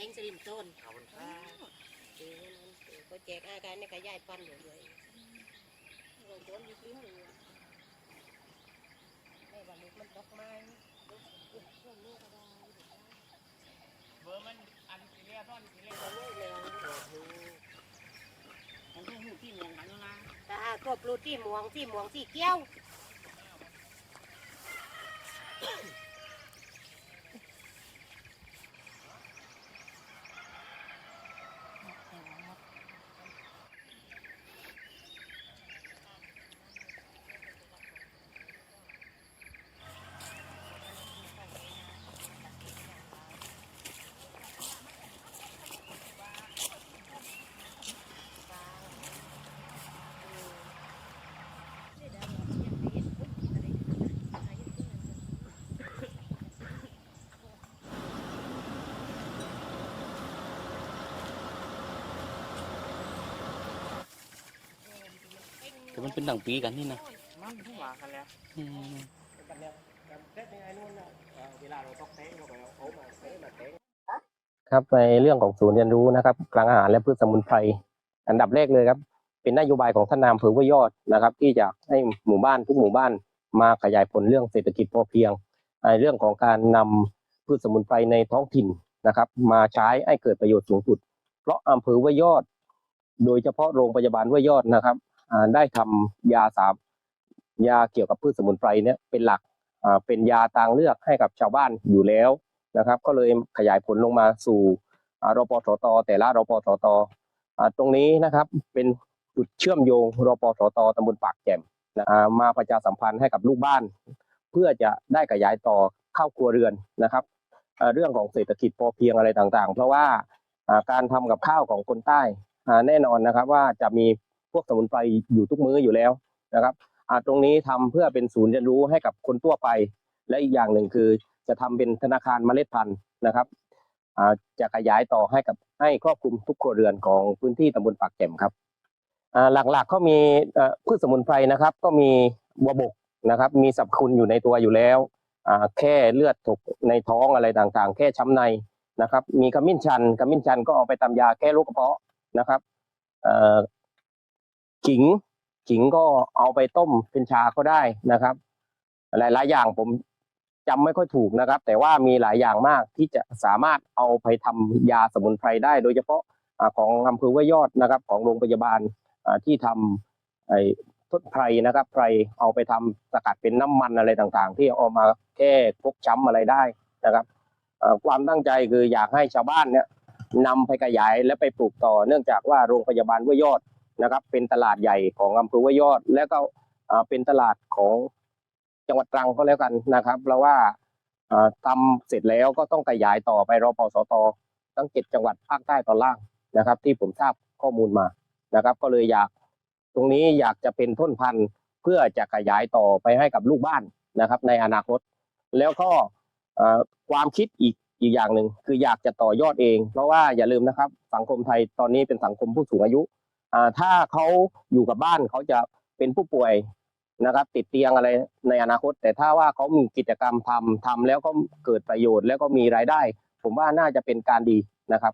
รงสลิมต้นขอบคุณครับเออนั่นเออก็แจกอาการเนี่ยก็ย้ายปั้นอยู่เลยโอ้ยโดนอยู่ที่หัวแม่ว่าลูกมันดอกไม้ลูกเอ้ยช่วงนี้ก็ได้เบอร์มันอันสีเรียบร้อนสีเรียบเอาลูกแล้วโอ้โหผมต้องหูที่มองกันแล้วนะตาก็ปลูกที่หมวงที่หมวงที่เกี้ยว แต่มันเป็นดังปีกันนี่นะมันว่ากันแล้วอืมกันแล้วกันไงนู่นนะเวลาเราต้องเตะเราก็เอามาเตะมาเตะครับในเรื่องของศูนย์เรียนรู้นะครับกลางอาหารและพืชสมุนไพรอันดับแรกเลยครับ เป็นนโยบายของท่านนายอำเภอห้วยยอดนะครับ ที่จะให้หมู่บ้านทุกหมู่บ้านมาขยายผลเรื่องเศรษฐกิจพอเพียงในเรื่องของการนำพืชสมุนไพรในท้องถิ่นนะครับ มาใช้ให้เกิดประโยชน์สูงสุด เพราะอำเภอห้วยยอด โดยเฉพาะโรงพยาบาลห้วยยอดนะครับ ได้ทำยาสามยาเกี่ยวกับพืชสมุนไพรเนี่ยเป็นหลักเป็นยาทางเลือกให้กับชาวบ้านอยู่แล้วนะครับ ก็เลยขยายผลลงมาสู่อ่ารปสต แต่ละรปสตตรงนี้นะครับเป็นจุดเชื่อมโยงรปสตตำบลปากแจ่มนะมาประชาสัมพันธ์ให้กับลูกบ้าน เพื่อจะได้ขยายต่อเข้าครัวเรือนนะครับเรื่องของเศรษฐกิจพอเพียงอะไรต่างๆ เพราะว่าการทำกับข้าวของคนใต้แน่นอนนะครับว่าจะมี พวกสมุนไพรอยู่ทุกมื้ออยู่แล้วนะครับอาตรงนี้ทำเพื่อเป็นศูนย์เรียนรู้ให้กับคนทั่วไป และอีกอย่างหนึ่งคือ จะทำเป็นธนาคารเมล็ดพันธุ์นะครับจะขยายต่อให้กับให้ครอบคลุมทุกครัวเรือนของพื้นที่ตำบลปากแก่มครับหลักๆก็มีพืชสมุนไพรนะครับ ก็มีบัวบกนะครับ มีสรรพคุณอยู่ในตัวอยู่แล้วแค่เลือดตกในท้องอะไรต่างๆ แค่ช้ำในนะครับ มีขมิ้นชันขมิ้นชันก็เอาไปทำยาแก้โรคกระเพาะนะครับ ขิงขิงก็เอาไปต้มเป็นชาก็ได้นะครับ หลายๆอย่างผมจำไม่ค่อยถูกนะครับ แต่ว่ามีหลายอย่างมากที่จะสามารถเอาไปทำยาสมุนไพรได้ โดยเฉพาะของอำเภอห้วยอดนะครับ ของโรงพยาบาลที่ทำไอ้ทดไพรนะครับไพรเอาไปทำสกัดเป็นน้ำมันอะไรต่างๆ ที่เอามาแก้พวกช้ำอะไรได้นะครับความตั้งใจคืออยากให้ชาวบ้านเนี่ยนำไปขยายและไปปลูกต่อ เนื่องจากว่าโรงพยาบาลห้วยยอด นะครับ เป็นตลาดใหญ่ของอำเภอห้วยยอด และก็เป็นตลาดของจังหวัดตรังก็แล้วกันนะครับ เพราะว่าทำเสร็จแล้วก็ต้องขยายต่อไปรอปสตทั้งเจ็ดจังหวัดภาคใต้ตอนล่างนะครับ ที่ผมทราบข้อมูลมานะครับ ก็เลยอยากตรงนี้อยากจะเป็นต้นพันธุ์เพื่อจะขยายต่อไปให้กับลูกบ้านนะครับ ในอนาคต แล้วก็ความคิดอีกอีกอย่างหนึ่งคืออยากจะต่อยอดเอง เพราะว่าอย่าลืมนะครับ สังคมไทยตอนนี้เป็นสังคมผู้สูงอายุ ถ้าเขาอยู่กับบ้านเขาจะเป็นผู้ป่วยนะครับ ติดเตียงอะไรในอนาคต แต่ถ้าว่าเขามีกิจกรรมทำทำแล้วก็เกิดประโยชน์แล้วก็มีรายได้ ผมว่าน่าจะเป็นการดีนะครับ